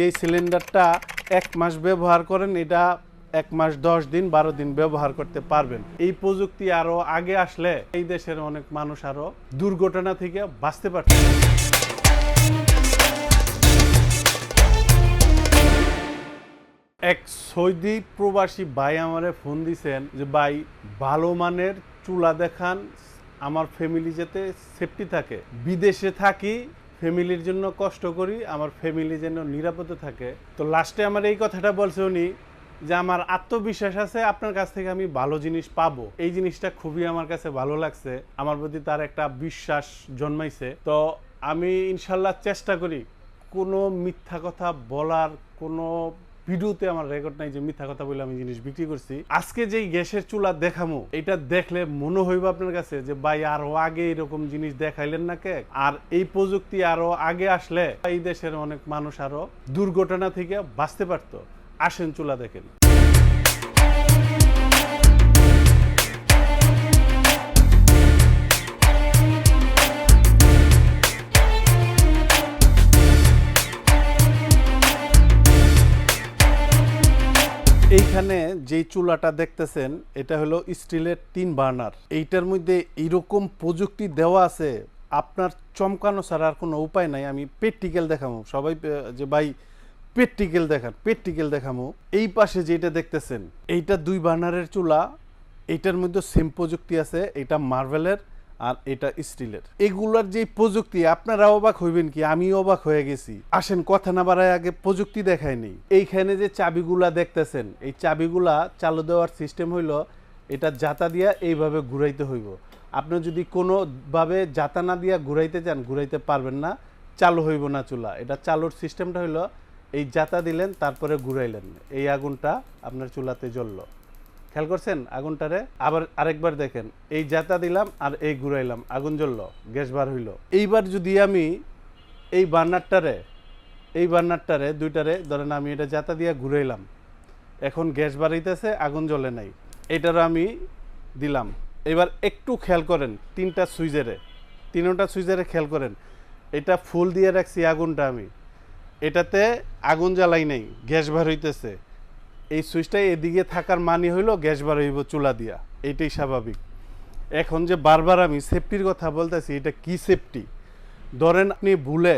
যেই সিলিন্ডারটা এক মাস ব্যবহার করেন, এটা এক মাস, দশ দিন, বারো দিন ব্যবহার করতে পারবেন। এই প্রযুক্তি আরও আগে আসলে এই দেশের অনেক মানুষ আরও দুর্ঘটনা থেকে বাঁচতে পারত এক সৌদি প্রবাসী ভাই আমারে ফোন দিছেন যে, ভাই, ভালো মানের চুলা দেখান, আমার ফ্যামিলি যাতে সেফটি থাকে। বিদেশে থাকি ফ্যামিলির জন্য কষ্ট করি, আমার ফ্যামিলি যেন নিরাপদে থাকে। তো লাস্টে আমার এই কথাটা বলছে উনি যে, আমার আত্মবিশ্বাস আছে, আপনার কাছ থেকে আমি ভালো জিনিস পাবো। এই জিনিসটা খুবই আমার কাছে ভালো লাগছে। আমার প্রতি তার একটা বিশ্বাস জন্মাইছে। তো আমি ইনশাল্লাহ চেষ্টা করি কোনো মিথ্যা কথা বলার, কোনো ভিডিওতে আমার রেকর্ড নাই যে মিথ্যা কথা বলে আমি জিনিস বিক্রি করছি। আজকে যেই গ্যাসের চুলা দেখামো, এটা দেখলে মনে হইব আপনার কাছে যে, ভাই, আরও আগে এরকম জিনিস দেখাইলেন না কে? আর এই প্রযুক্তি আরও আগে আসলে এই দেশের অনেক মানুষ আরও দুর্ঘটনা থেকে বাঁচতে পারতো। আসেন চুলা দেখেন। এইখানে যেই চুলাটা দেখতেছেন, এটা হলো স্টিলের তিন বার্নার। এইটার মধ্যে এইরকম প্রযুক্তি দেওয়া আছে, আপনার চমকানো ছাড়া আর কোনো উপায় নাই। আমি প্র্যাকটিক্যাল দেখাবো সবাই যে ভাই প্র্যাকটিক্যাল দেখান প্র্যাকটিক্যাল দেখাবো এই পাশে যেটা দেখতেছেন, এইটা দুই বার্নারের চুলা। এইটার মধ্যে সেম প্রযুক্তি আছে, এটা মার্বেলের আর এটা স্টিলের। এগুলার যে প্রযুক্তি, আপনারা অবাক হইবেন কি? আমি অবাক হয়ে গেছি। আসেন, কথা না বাড়ায় আগে প্রযুক্তি দেখায় নেই। এইখানে যে চাবিগুলা দেখতেছেন, এই চাবিগুলা চালু দেওয়ার সিস্টেম হইল, এটা জাতা দিয়া এইভাবে ঘুরাইতে হইব। আপনি যদি কোনোভাবে জাতা না দিয়া ঘুরাইতে চান, ঘুরাইতে পারবেন না, চালু হইব না চুলা। এটা চালুর সিস্টেমটা হইল, এই জাতা দিলেন, তারপরে ঘুরাইলেন। এই আগুনটা আপনার চুলাতে জ্বললো। খেয়াল করছেন? আগুনটারে? আবার আরেকবার দেখেন। এই জাতা দিলাম আর এই ঘুরাইলাম। আগুন জ্বললো, গ্যাস বার হইল। এইবার যদি আমি এই বার্নারটারে এই বার্নারটারে, দুইটারে, ধরেন আমি এটা জাতা দিয়ে ঘুরাইলাম। এখন গ্যাস বাড়াইতেছে, আগুন জ্বলে নাই। এটারও আমি দিলাম। এবার একটু খেয়াল করেন, তিনটা সুইজারে তিনটা সুইজারে খেয়াল করেন। এটা ফুল দিয়ে রাখছি আগুনটা আমি। এটাতে আগুন জ্বালাই নাই, গ্যাস বার হইতেছে। এই সুইচটা এদিকে থাকার মানে হইল গ্যাস বার হইব চুলা দিয়া। এইটাই স্বাভাবিক। এখন যে বারবার আমি সেফটির কথা বলতেছি, এটা কি সেফটি ধরেন আপনি ভুলে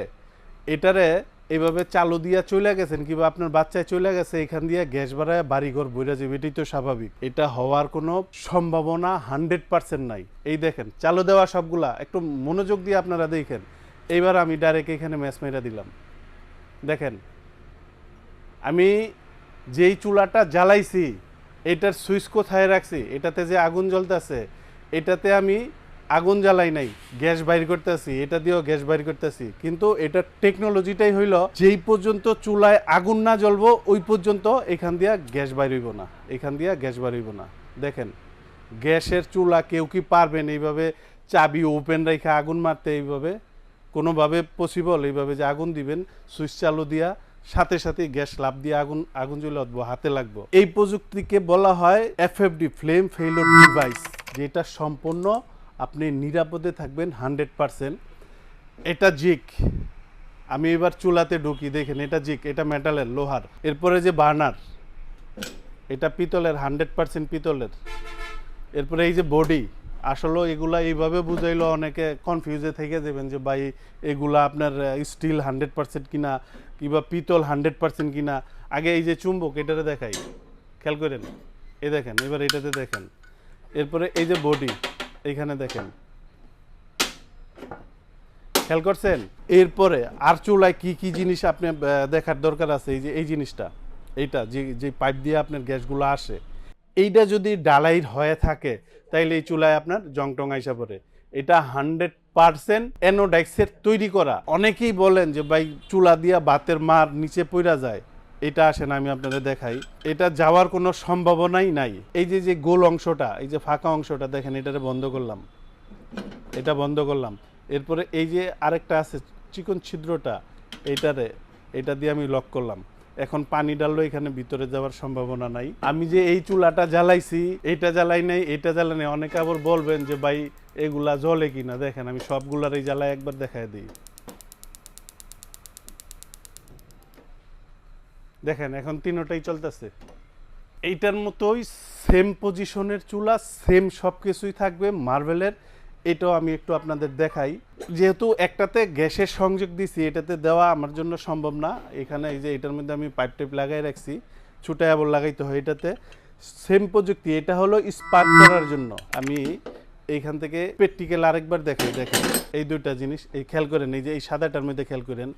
এটারে এইভাবে চালু দিয়া চলে গেছেন, কিংবা আপনার বাচ্চায় চলে গেছে, এখান দিয়ে গ্যাস বাড়ায় বাড়িঘর বইরা যাবে এটাই তো স্বাভাবিক। এটা হওয়ার কোনো সম্ভাবনা হান্ড্রেড পার্সেন্ট নাই। এই দেখেন, চালু দেওয়া সবগুলা, একটু মনোযোগ দিয়ে আপনারা দেখেন। এইবার আমি ডাইরেক্ট এখানে ম্যাচ মেরা দিলাম। দেখেন, আমি যেই চুলাটা জ্বালাইছি, এটার সুইচ কোথায় রাখছি, এটাতে যে আগুন জ্বলতেছে, এটাতে আমি আগুন জ্বালাই নাই, গ্যাস বাইর করতেছি, এটা দিয়েও গ্যাস বাইর করতেছি। কিন্তু এটার টেকনোলজিটাই হইল, যেই পর্যন্ত চুলায় আগুন না জ্বলবো, ওই পর্যন্ত এখান দিয়া গ্যাস বাইর হইব না, এখান দিয়া গ্যাস বাইর হইব না। দেখেন, গ্যাসের চুলা কেউ কি পারবেন এইভাবে চাবি ওপেন রেখে আগুন মারতে এইভাবে? কোনোভাবে পসিবল এইভাবে যে আগুন দিবেন, সুইচ চালু দিয়া সাথে সাথে গ্যাস লাভ দিয়ে আগুন আগুন জ্বলে উঠবো হাতে লাগবো। এই প্রযুক্তিকে বলা হয় এফএফডি ফ্লেম ফেইলর ডিভাইস যেটা সম্পূর্ণ আপনি নিরাপদে থাকবেন হান্ড্রেড পারসেন্ট। এটা জিক। আমি এবার চুলাতে ঢুকি, দেখেন এটা জিক, এটা মেটালের লোহার। এরপরে যে বার্নার, এটা পিতলের, হান্ড্রেড পারসেন্ট পিতলের। এরপরে এই যে বডি আসলে এগুলা এইভাবে বুঝাইলো অনেকে কনফিউজে থেকে যাবেন যে ভাই, এগুলা আপনার স্টিল হান্ড্রেড পার্সেন্ট কিনা, কিংবা পিতল হান্ড্রেড পার্সেন্ট কিনা। আগে এই যে চুম্বক এটাতে দেখাই। খেয়াল করেন? এই দেখেন, এবার এটাতে দেখেন। এরপরে এই যে বডি এইখানে দেখেন। খেয়াল করছেন? এরপরে আর চুলায় কি কি জিনিস আপনি দেখার দরকার আছে? এই যে, এই জিনিসটা, এইটা, যে যে পাইপ দিয়ে আপনার গ্যাসগুলো আসে। এইটা যদি ডালাইর হয়ে থাকে, তাইলে এই চুলায় আপনার জং টং আইসা পড়ে। এটা হান্ড্রেড পার্সেন্ট অ্যানোডাইক্সের তৈরি করা। অনেকেই বলেন যে, ভাই, চুলা দিয়া বাতের মার নিচে পইরা যায়। এটা আসেন আমি আপনাদের দেখাই। এটা যাওয়ার কোনো সম্ভাবনাই নাই। এই যে যে গোল অংশটা, এই যে ফাঁকা অংশটা, দেখেন, এটারে বন্ধ করলাম। এটা বন্ধ করলাম। এরপরে এই যে আরেকটা আছে, চিকন ছিদ্রটা, এইটারে, এটা দিয়ে আমি লক করলাম। এখন পানি ডাললো এখানে ভিতরে যাওয়ার সম্ভাবনা নাই। আমি যে এই চুলাটা জ্বালাইছি, এটা জ্বালাই নাই, এটা জ্বালাই নাই, অনেকে আবার বলবেন যে, ভাই, এগুলা জ্বলে কিনা? দেখেন, আমি সবগুলার এই জ্বালায় একবার দেখায় দিই। দেখেন, এখন তিনোটাই চলতেছে। এইটার মতোই সেম পজিশনের চুলা সেম সব কিছুই থাকবে মার্বেলের এটাও আমি একটু আপনাদের দেখাই। যেহেতু একটাতে গ্যাসের সংযোগ দিছি, এটাতে দেওয়া আমার জন্য সম্ভব না। এখানে এই যে এটার মধ্যে আমি পাইপ টাইপ লাগাই রাখছি, ছুটা আবার লাগাইতে হয় এটাতে। সেম প্রযুক্তি, এটা হলো স্পার্ক করার জন্য। আমি এইখান থেকে প্র্যাকটিক্যাল আরেকবার দেখাই, দেখেন। এই দুইটা জিনিস, এই খেয়াল করেন, এই যে এই সাদাটার মধ্যে খেয়াল করেন।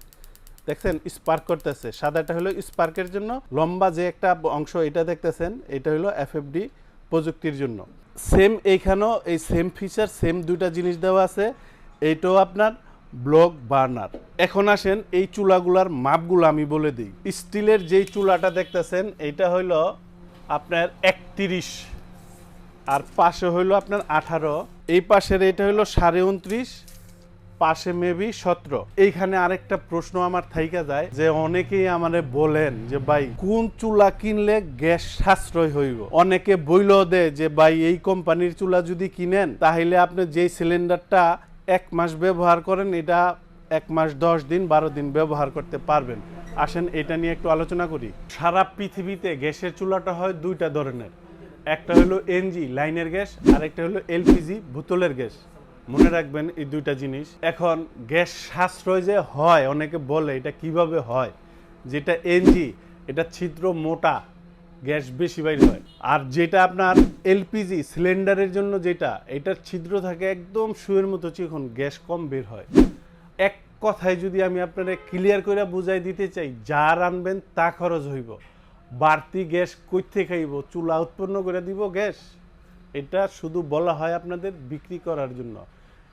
দেখছেন স্পার্ক করতেছে। সাদাটা হলো স্পার্কের জন্য। লম্বা যে একটা অংশ, এটা দেখতেছেন, এটা হলো এফএফডি প্রযুক্তির জন্য। সেম এইখানেও এই সেম ফিচার সেম দুইটা জিনিস দেওয়া আছে। এইটাও আপনার ব্লক বার্নার এখন আসেন এই চুলাগুলার মাপগুলো আমি বলে দিই। স্টিলের যেই চুলাটা দেখতেছেন, এইটা হইল আপনার একত্রিশ আর পাশে হইল আপনার আঠারো। এই পাশের এটা হইল সাড়ে উনত্রিশ। পাশে মেবি সতেরো এইখানে আরেকটা প্রশ্ন আমার থাইকা যায় যে অনেকেই আমারে বলেন যে, ভাই, কোন চুলা কিনলে গ্যাস সাশ্রয় হইব? অনেকে বইল দে যে, ভাই, এই কোম্পানির চুলা যদি কিনেন, তাহলে আপনি যেই সিলিন্ডারটা এক মাস ব্যবহার করেন, এটা এক মাস, দশ দিন, বারো দিন ব্যবহার করতে পারবেন। আসেন, এটা নিয়ে একটু আলোচনা করি। সারা পৃথিবীতে গ্যাসের চুলাটা হয় দুইটা ধরনের। একটা হলো এনজি, লাইনের গ্যাস আর একটা হলো এলপিজি, বোতলের গ্যাস। মনে রাখবেন এই দুইটা জিনিস। এখন গ্যাস সাশ্রয় যে হয়, অনেকে বলে এটা কীভাবে হয়? যেটা এনজি এটা ছিদ্র মোটা, গ্যাস বেশি বাইর হয়। আর যেটা আপনার এলপিজি সিলিন্ডারের জন্য যেটা, এটার ছিদ্র থাকে একদম শুয়ের মতো চিকন গ্যাস কম বের হয়। এক কথায় যদি আমি আপনারা ক্লিয়ার করে বুঝাই দিতে চাই, যা রানবেন তা খরচ হইব। বাড়তি গ্যাস কই থেকে খাইব, চুলা উৎপন্ন করে দিব গ্যাস। এটা শুধু বলা হয় আপনাদের বিক্রি করার জন্য।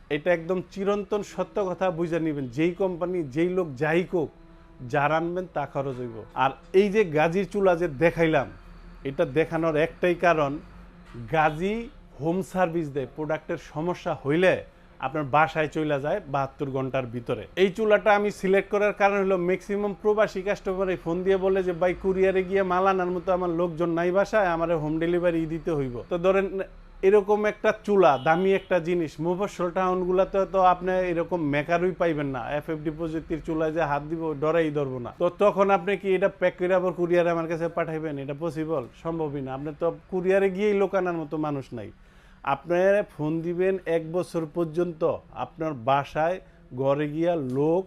এটা একদম চিরন্তন সত্য কথা বুঝে নেবেন। যেই কোম্পানি যেই লোক যাই কোক যা রানবেন তা খরচ হইব। আর এই যে গাজির চুলা যে দেখাইলাম, এটা দেখানোর একটাই কারণ, গাজি হোম সার্ভিস দেয় প্রোডাক্টের সমস্যা হইলে আপনার বাসায় চলে যায় বাহাত্তর ঘণ্টার ভিতরে। এই চুলাটা আমি সিলেক্ট করার কারণ হলো ম্যাক্সিমাম প্রবাসী কাস্টমার এই ফোন দিয়ে বলে যে, ভাই কুরিয়ারে গিয়ে মাল আনার মতো আমার লোকজন নাই বাসায়, আমার হোম ডেলিভারি দিতে হইব। তো ধরেন এরকম একটা চুলা, দামি একটা জিনিস মুফসল টাউনগুলোতে তো আপনি এরকম মেকারই পাইবেন না। এফএফডি প্রযুক্তির চুলায় যে হাত দিব, ডরাই ধরবো না। তো তখন আপনি কি এটা প্যাক করে আবার কুরিয়ারে আমার কাছে পাঠাইবেন? এটা পসিবল সম্ভবই না। আপনি তো কুরিয়ারে গিয়েই লোক আনার মতো মানুষ নাই। আপনার ফোন দিবেন এক বছর পর্যন্ত, আপনার বাসায় ঘরে গিয়া লোক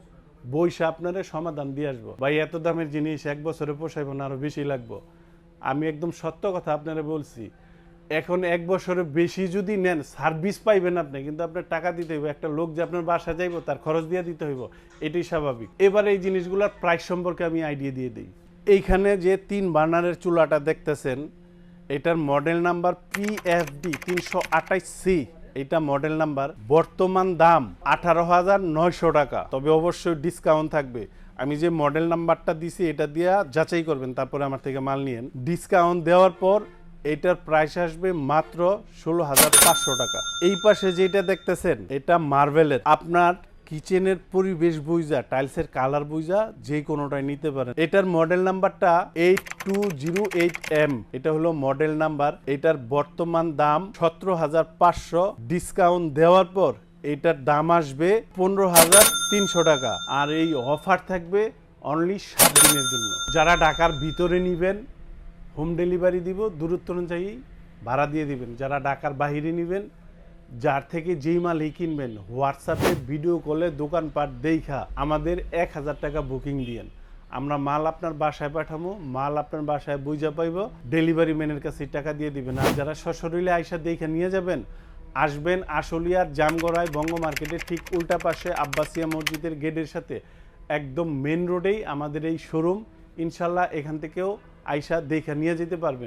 বইসা আপনারে সমাধান দিয়ে আসব। ভাই, এত দামের জিনিস এক বছরে পোষাইব না, আরও বেশি লাগবো। আমি একদম সত্য কথা আপনারা বলছি। এখন এক বছরে বেশি যদি নেন সার্ভিস পাইবেন আপনি, কিন্তু আপনার টাকা দিতে হইব। একটা লোক যে আপনার বাসা যাইব, তার খরচ দিয়ে দিতে হইব। এটাই স্বাভাবিক। এবার এই জিনিসগুলোর প্রাইস সম্পর্কে আমি আইডিয়া দিয়ে দিই। এইখানে যে তিন বার্নারের চুলাটা দেখতেছেন, এটার মডেল নাম্বার পিএফডি তিনশো আঠাইশ সি এটা মডেল নাম্বার বর্তমান দাম আঠারো হাজার নয়শো টাকা। তবে অবশ্যই ডিসকাউন্ট থাকবে। আমি যে মডেল নাম্বারটা দিছি, এটা দিয়ে যাচাই করবেন, তারপরে আমার থেকে মাল নিয়েন। ডিসকাউন্ট দেওয়ার পর এটার প্রাইস আসবে মাত্র ষোলো হাজার পাঁচশো টাকা। এই পাশে যেটা দেখতেছেন, এটা মার্বেলের। আপনার কিচেনের পরিবেশ বুঝা টাইলসের কালার বুঝা যে কোনোটাই নিতে পারেন। এটার মডেল নাম্বারটা eight two zero eight M এটা হলো মডেল নাম্বার এটার বর্তমান দাম সতেরো হাজার পাঁচশো। ডিসকাউন্ট দেওয়ার পর এটার দাম আসবে পনেরো হাজার তিনশো টাকা। আর এই অফার থাকবে অনলি সাত দিনের জন্য। যারা ঢাকার ভিতরে নিবেন হোম ডেলিভারি দিব, দূরত্ব অনুযায়ী ভাড়া দিয়ে দিবেন। যারা ঢাকার বাহিরে নেবেন, যার থেকে যেই মালই কিনবেন, হোয়াটসঅ্যাপে ভিডিও কলে দোকানপাট দেখা আমাদের এক হাজার টাকা বুকিং দিয়েন। আমরা মাল আপনার বাসায় পাঠাবো মাল আপনার বাসায় বুঝা পাইব, ডেলিভারি ম্যানের কাছে টাকা দিয়ে দিবেন। আর যারা সশরীরে আইসা দেখে নিয়ে যাবেন, আসবেন আশুলিয়ার জামগড়ায় বঙ্গ মার্কেটের ঠিক উল্টা পাশে আব্বাসিয়া মসজিদের গেটের সাথে। একদম মেন রোডেই আমাদের এই শোরুম ইনশাল্লাহ এখান থেকেও আইসা দেখে নিয়ে যেতে পারবেন।